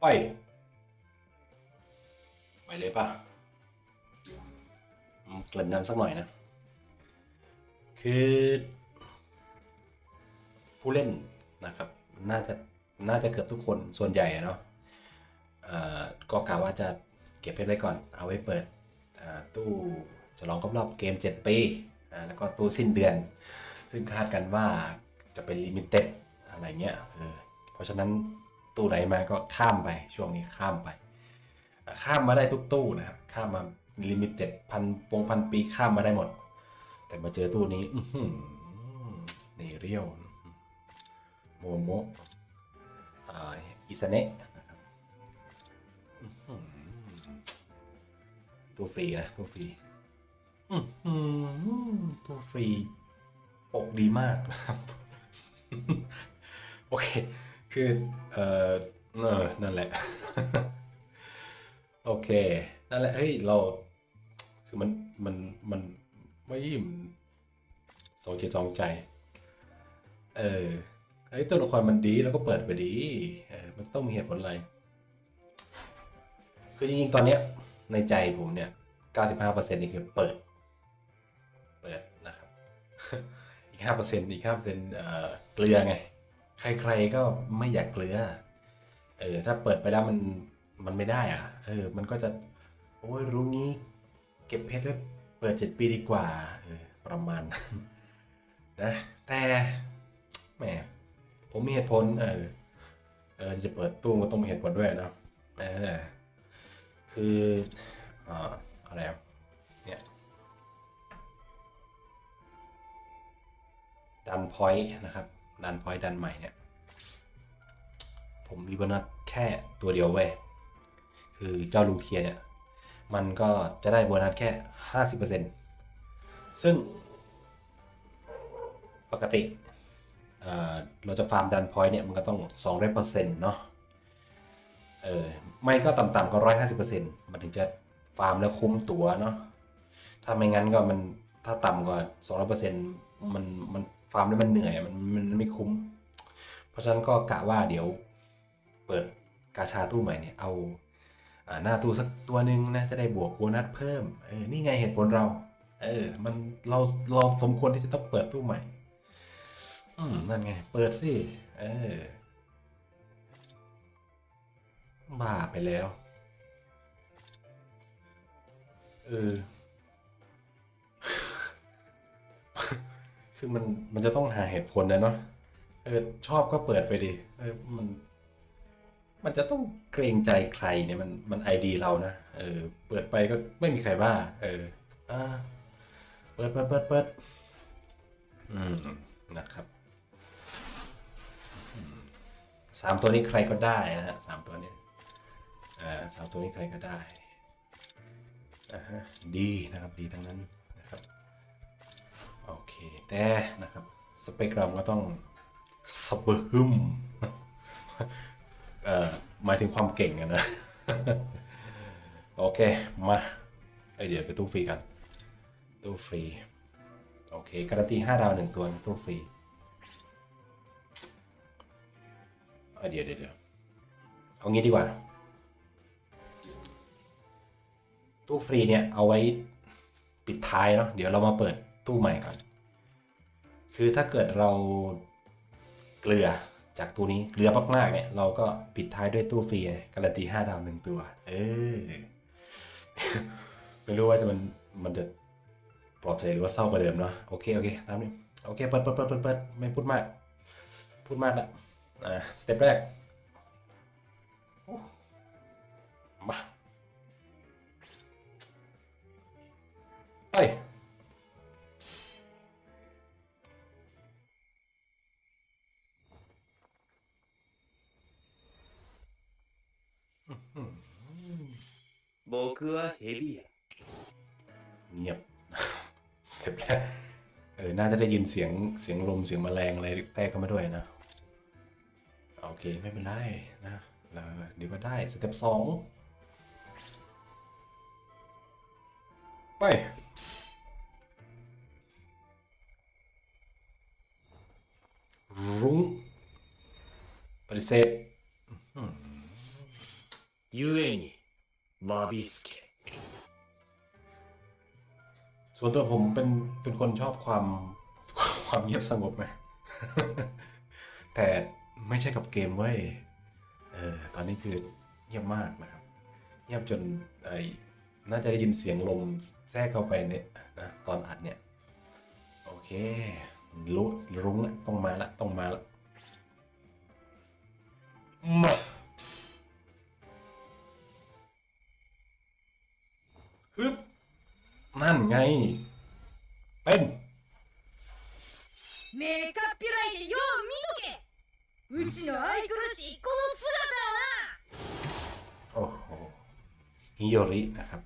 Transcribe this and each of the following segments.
ไป ไปเลยป่ะเกริ่นนำสักหน่อยนะ คือ ผู้เล่นนะครับ น่าจะน่าจะเกือบทุกคนส่วนใหญ่เนาะก็กะว่าจะเก็บเพชรไว้ก่อน เอาไว้เปิดตู้ฉลองครบรอบเกม 7 ปีแล้วก็ตู้สิ้นเดือน ซึ่งคาดกันว่าจะเป็นลิมิเต็ดอะไรเงี้ยเเพราะฉะนั้น ตู้ไหนมาก็ข้ามไปช่วงนี้ข้ามไป ข้ามมาได้ทุกตู้นะครับข้ามมาลิมิเต็ดพันปงพันปีข้ามมาได้หมด แต่มาเจอตู้นี้อืนี่เรียวโมโมอิสเนะนะครับตัวฟรีนะตัวฟรีตัวฟรีปกดีมากนะครับ โอเค คือเออเออนั่นแหละ โอเค นั่นแหละ เฮ้ย เรา คือมัน มัน มันไม่มันสองจิตสองใจ เออเฮ้ยตัวละครมันดีแล้วก็เปิดไปดี เออ มันต้องมีเหตุผลอะไร คือจริงๆ ตอนเนี้ย ในใจผมเนี่ย 95%นี่คือเปิด เปิดนะครับ อีก 5%อีก5%เอ่อ เกลือไง ใครๆก็ไม่อยากเกลือ เออ ถ้าเปิดไปแล้วมันมันไม่ได้อะ เออ มันก็จะ โอ้ยรู้งี้ เก็บเพชรไว้เปิด7ปีดีกว่า เออ ประมาณนะ แต่แหมผมมีเหตุผล เออ เออ จะเปิดตู้ก็ต้องมีเหตุผลด้วยนะเออ คืออ่าอะไรเนี่ยดันพอยต์นะครับ ดันพอยต์ดันใหม่เนี่ย ผมมีโบนัสแค่ตัวเดียวเว้ย คือเจ้าลูเทียเนี่ย มันก็จะได้โบนัสแค่ห้าสิบเปอร์เซ็นซึ่ง ปกติเเราจะฟาร์มดันพอยต์เนี่ย มันก็ต้องสองร้อยเปอร์เซ็นต์เนาะเออไม่ก็ต่ำๆก็ร้อยห้าสิบเปอร์เซ็นต์มันถึงจะฟาร์มแล้วคุ้มตัวเนาะถ้าไม่งั้นก็มันถ้าต่ำกว่าสองร้อยเปอร์เซ็นต์มันมัน ฟาร์มแล้วมันเหนื่อยมันมันไม่คุ้ม เพราะฉะนั้นก็กะว่าเดี๋ยวเปิดกาชาตู้ใหม่เนี่ยเอาอ่าหน้าตู้สักตัวหนึ่งนะจะได้บวกโบนัสเพิ่มเออนี่ไงเหตุผลเรา เออ มันเราเราสมควรที่จะต้องเปิดตู้ใหม่ อืมนั่นไง เปิดสิเออบ้าไปแล้ว เออ คือมันมันจะต้องหาเหตุผลนะเนาะเออชอบก็เปิดไปดิเออมัน มันจะต้องเกรงใจใครเนี่ยมันมันไอดีเรานะเออ เปิดไปก็ไม่มีใครว่า เออ อ่า เปิดเปิดเปิดเปิดอืมนะครับสามตัวนี้ใครก็ได้นะฮะสามตัวนี้อ่าสามตัวนี้ใครก็ได้อ่าฮะดีนะครับดีทั้งนั้นนะครับ แต่นะครับสเปคเราก็ต้องสเบิร์มเอ่อหมายถึงความเก่งอะนะโอเค มาไอเดี๋ยวไปตู้ฟรีกัน ตู้ฟรี โอเค การันตีห้าดาวหนึ่งตัวตู้ฟรีไอเดี๋ยวเดี๋ยวเดี๋ยวเอางี้ดีกว่า ตู้ฟรีเนี่ย เอาไว้ปิดท้ายเนาะเดี๋ยวเรามาเปิดตู้ใหม่ก่อน คือถ้าเกิดเราเกลือจากตัวนี้เกลือมากๆเนี่ย เราก็ปิดท้ายด้วยตู้ฟรีการันตีห้าดาวหนึ่งตัว เออไม่รู้ว่าจะมันมันจะปลอบใจหรือว่าเศร้ากว่าเดิมเนาะโอเคโอเคตามนี้โอเคเปิดเปิดเปิดเปิดเปิดไม่พูดมาก พูดมากละอ่าสเต็ปแรกมาไป 僕はヘビや เงียบ สเต็ปแรกเออ น่าจะได้ยินเสียงเสียงลมเสียงแมลงอะไรแทรกเข้ามาด้วยนะ โอเค ไม่เป็นไรนะแล้วเดี๋ยวก็ได้ สเต็ปสองไป รุ้งปฏิเสธอื้อ บอบิสกส่วนตัวผมเป็นเป็นคนชอบความความเงียบสงบไหม แต่ไม่ใช่กับเกมเว้เออ ตอนนี้คือเงียบมากนะครับ เงียบจนไอน่าจะได้ยินเสียงลมแทรกเข้าไปเนี่ยนะตอนอัดเนี่ย โอเครุ้งรุ้งละต้องมาละต้องมาละฮึบนั่นไง เป็น 目かっぴらいてよう見とけうちの愛くるしいこの姿をな โอ้โหฮิโยรินะครับ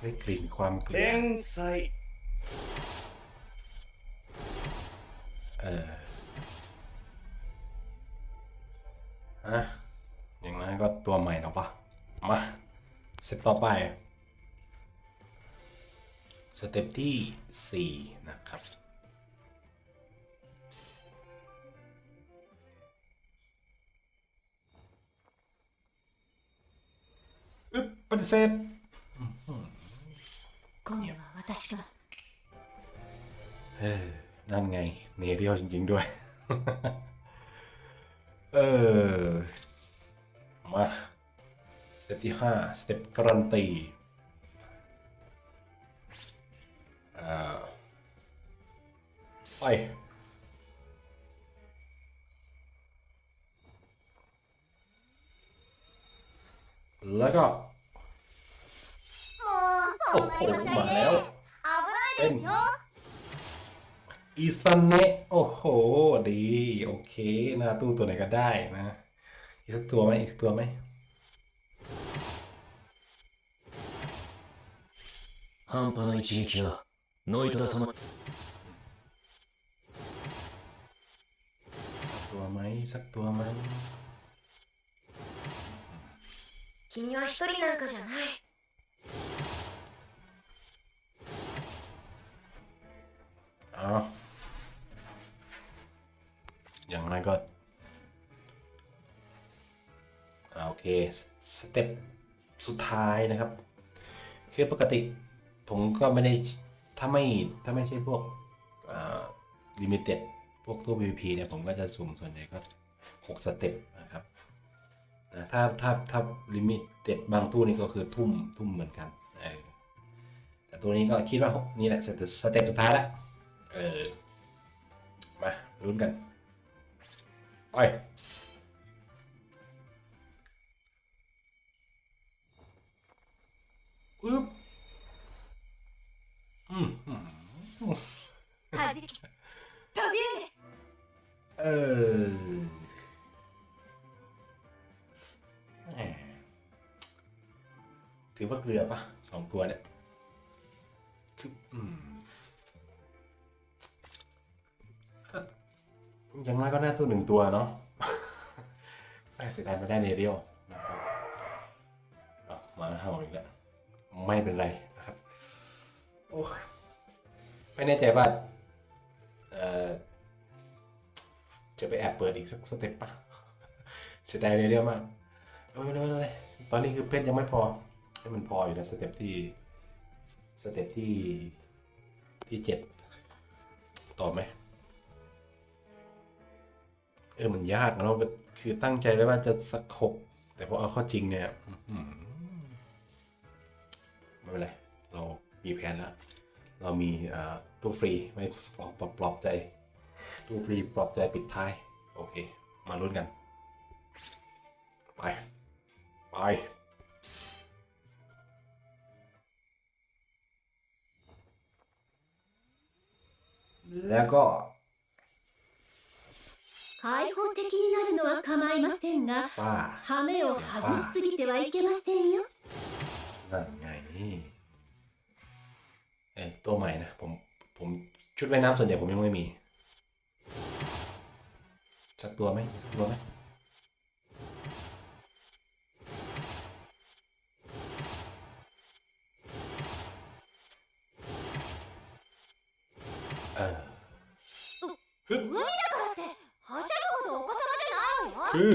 ได้กลิ่นความเกลียด 天才 สเต็ปต่อไป สเต็ปที่ 4 นะครับ อึ๊บปฏิเสธเออนั่นไงเนเรียวจริง ๆ ด้วย เออ มา สเต็ปที่ห้าสเต็ปการันตีไปแล้วก็โอ้โหมาแล้วเป็นอีซันเนะโอ้โห ดี โอเคนะตู้ตัวไหนก็ได้นะ อีกสักตัวไหมอีกสักตัวไหม 半端な一撃はノイトラ様 สักตัวไหมสักตัวไหม 君は一人なんかじゃない เอาอย่างไรก็อ่าโอเค สเต็ปสุดท้ายนะครับ คือปกติ ผมก็ไม่ได้ถ้าไม่ถ้าไม่ใช่พวกลิมิเต็ดพวกตู้ PVP เนี่ยผมก็จะสุ่มส่วนใหญ่ก็หกสเต็ปนะครับนะถ้าถ้าถ้าลิมิเต็ดบางตู้นี่ก็คือทุ่มทุ่มเหมือนกันเออแต่ตัวนี้ก็คิดว่านี่แหละสเต็ปสเต็ปสุดท้ายแล้วเออมาลุ้นกันไปปึ๊บอืมอืม はじき飛び上げ เออแหมถือว่าเกลือปะสองตัวเนี่ย คือ อืม ก็อยังไงก็น่าตัวหนึ่งตัวเนาะ ไม่เสียดายไม่ได้เนเรียวนะครับอ่ะมาเห่าอีกแล้ว ไม่เป็นไรนะครับ โอ้ย ไม่แน่ใจว่าเออจะไปแอบเปิดอีกสักสเต็ปปะเสียดายเนเรียวมากไม่เป็นไรไม่ตอนนี้คือเพชรยังไม่พอให้มันพออยู่นะสเต็ปที่สเต็ปที่ที่เจ็ดต่อไหมเออมันยากนะเราคือตั้งใจไว้ว่าจะสักหกแต่พอเอาเข้าจริงเนี่ยไม่เป็นไรเรา มีแผนแล้ว เรามีเอ่อตู้ฟรีไว้ปลอบปลอบปลอบใจ ตู้ฟรีปลอบใจปิดท้าย โอเค มาลุ้นกัน ไป ไป แล้วก็ 開放的になるのは構いませんが ป้า 羽目を外しすぎてはいけませんよ นั่นไง เอ้ย อตัวใหม่นะผมผมชุดว่ายน้ำส่วนใหญ่ผมยังไม่มีสักตัวไหมตัวไหมเออฮึคือ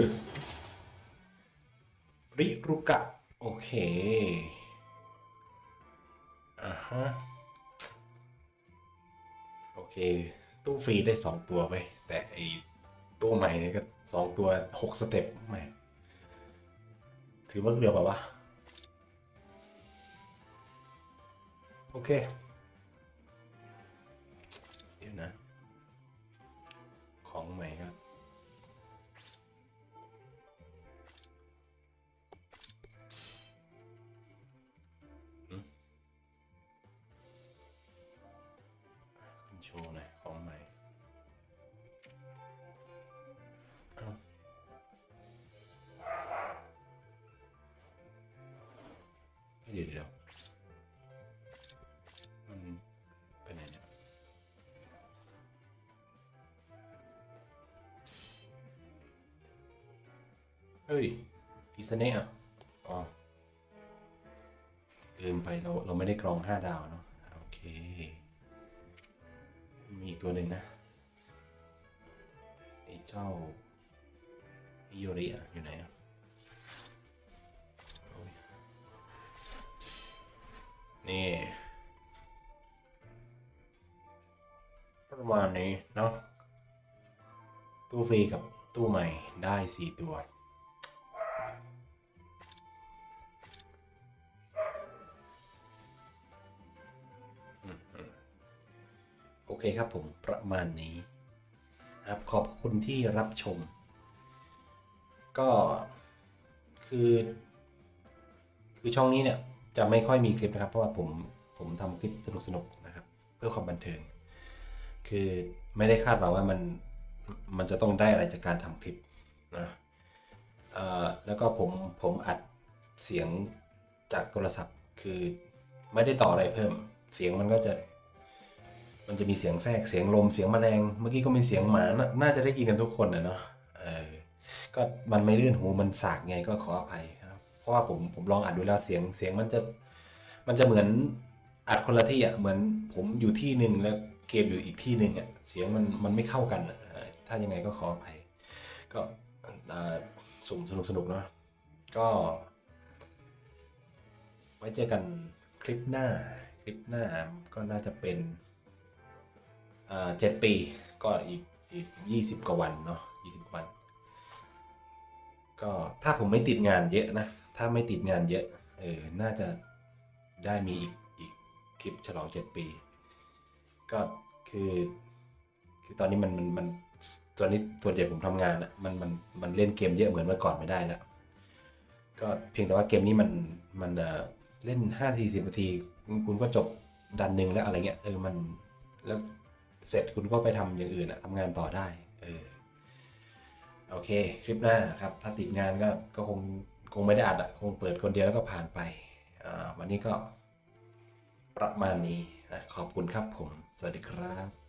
ริรุกะ โอเคอ่าฮะ เค ตู้ฟรีได้สองตัวไปแต่ไอตู้ใหม่เนี่ยก็สองตัวหกสเต็ปใหม่ถือว่าเร็วป่าวะโอเค เดี๋ยวนะ ดี๋ยวเดี๋ยวมันเป็นไงเนี่ยเฮ้ยพิซเน่อะอ๋อลืมไปเราเราไม่ได้กรองห้าดาวเนาะโอเค มีอีกตัวหนึ่งนะไอ้เจ้าอิโยริอะอยู่ไหนอะ นี่ประมาณนี้เนาะตู้ฟรีกับตู้ใหม่ได้สี่ตัว โอเคครับผมประมาณนี้ครับขอบคุณที่รับชม ก็คือ คือช่องนี้เนี่ย จะไม่ค่อยมีคลิปนะครับ เพราะว่าผมผมทำคลิปสนุกๆนะครับ เพื่อความบันเทิง คือไม่ได้คาดหวังว่ามันมันจะต้องได้อะไรจากการทำคลิปนะแล้วก็ผมผมอัดเสียงจากโทรศัพท์คือไม่ได้ต่ออะไรเพิ่ม เสียงมันก็จะ มันจะมีเสียงแทรกเสียงลมเสียงแมลง เมื่อกี้ก็มีเสียงหมาน่าจะได้ยินกันทุกคนนะเนาะก็มันไม่เลื่อนหูมันสากไงก็ขออภัย ราะว่าผมผมลองอัดดูแล้วเสียงเสียงมันจะมันจะเหมือนอัดคนละที่อะเหมือนผมอยู่ที่หนึ่งแล้วเกมอยู่อีกที่หนึ่งอะเสียงมันมันไม่เข้ากันอะถ้ายังไงก็ขออภัยก็อ่อสุ่มสนุกสนุกเนาะก็ ไว้เจอกันคลิปหน้าคลิปหน้าก็น่าจะเป็นอ่าเจ็ดปีก็อีกอีกยี่สิบกว่าวันเนาะยี่สิบวัน ก็ถ้าผมไม่ติดงานเยอะนะ ถ้าไม่ติดงานเยอะ เออ น่าจะได้มีอีกอีกคลิปฉลองเจ็ดปี ก็คือ คือตอนนี้มันมันมันตอนนี้ส่วนใหญ่ผมทำงานอะมันมันมันเล่นเกมเยอะเหมือนเมื่อก่อนไม่ได้แล้ว ก็เพียงแต่ว่าเกมนี้มันมันเล่นห้าทีสิบนาที คุณก็จบดันหนึ่งแล้วอะไรเงี้ย เออ มัน แล้วเสร็จคุณก็ไปทำอย่างอื่นอะทำงานต่อได้ เออ โอเค คลิปหน้าครับ ถ้าติดงานก็ ก็คง คงไม่ได้อัดอะคงเปิดคนเดียวแล้วก็ผ่านไป วันนี้ก็ประมาณนี้นะขอบคุณครับผม สวัสดีครับ